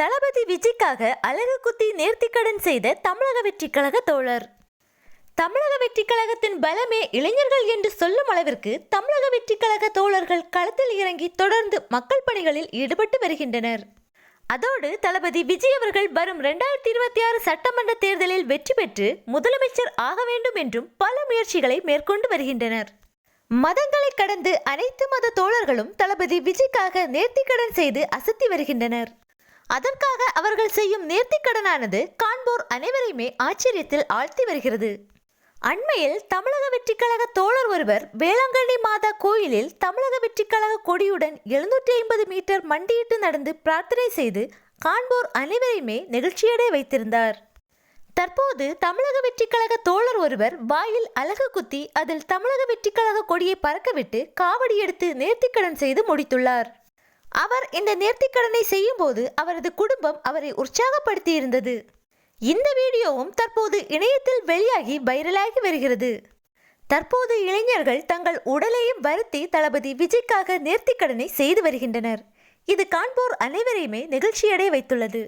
தளபதி விஜய்க்காக அழகு குத்தி நேர்த்திக்கடன் செய்த தமிழக வெற்றிக்கழக தோழர். தமிழக வெற்றிக்கழகத்தின் பலமே இளைஞர்கள் என்று சொல்லும் அளவிற்கு தமிழக வெற்றிக்கழக தோழர்கள் களத்தில் இறங்கி தொடர்ந்து மக்கள் பணிகளில் ஈடுபட்டு வருகின்றனர். அதோடு தளபதி விஜய் அவர்கள் வரும் இரண்டாயிரத்தி இருபத்தி ஆறு சட்டமன்ற தேர்தலில் வெற்றி பெற்று முதலமைச்சர் ஆக வேண்டும் என்றும் பல முயற்சிகளை மேற்கொண்டு வருகின்றனர். மதங்களை கடந்து அனைத்து மத தோழர்களும் தளபதி விஜய்க்காக நேர்த்திக்கடன் செய்து அசத்தி வருகின்றனர். அதற்காக அவர்கள் செய்யும் நேர்த்திக்கடனானது காண்போர் அனைவரையுமே ஆச்சரியத்தில் ஆழ்த்தி வருகிறது. அண்மையில் தமிழக வெற்றிக்கழக தோழர் ஒருவர் வேளாங்கண்ணி மாதா கோயிலில் தமிழக வெற்றிக்கழக கொடியுடன் எழுநூற்றி ஐம்பது மீட்டர் மண்டியிட்டு நடந்து பிரார்த்தனை செய்து காண்போர் அனைவரையுமே நெகிழ்ச்சியடைய வைத்திருந்தார். தற்போது தமிழக வெற்றிக்கழக தோழர் ஒருவர் வாயில் அலகு குத்தி அதில் தமிழக வெற்றிக்கழக கொடியை பறக்கவிட்டு காவடி எடுத்து நேர்த்திக்கடன் செய்து முடித்துள்ளார். அவர் இந்த நேர்த்திக்கடனை செய்யும்போது அவரது குடும்பம் அவரை உற்சாகப்படுத்தி இருந்தது இந்த வீடியோவும் தற்போது இணையத்தில் வெளியாகி வைரலாகி வருகிறது. தற்போது இளைஞர்கள் தங்கள் உடலையும் வருத்தி தளபதி விஜய்க்காக நேர்த்திக்கடனை செய்து வருகின்றனர். இது காண்போர் அனைவரையுமே நெகிழ்ச்சியடைய வைத்துள்ளது.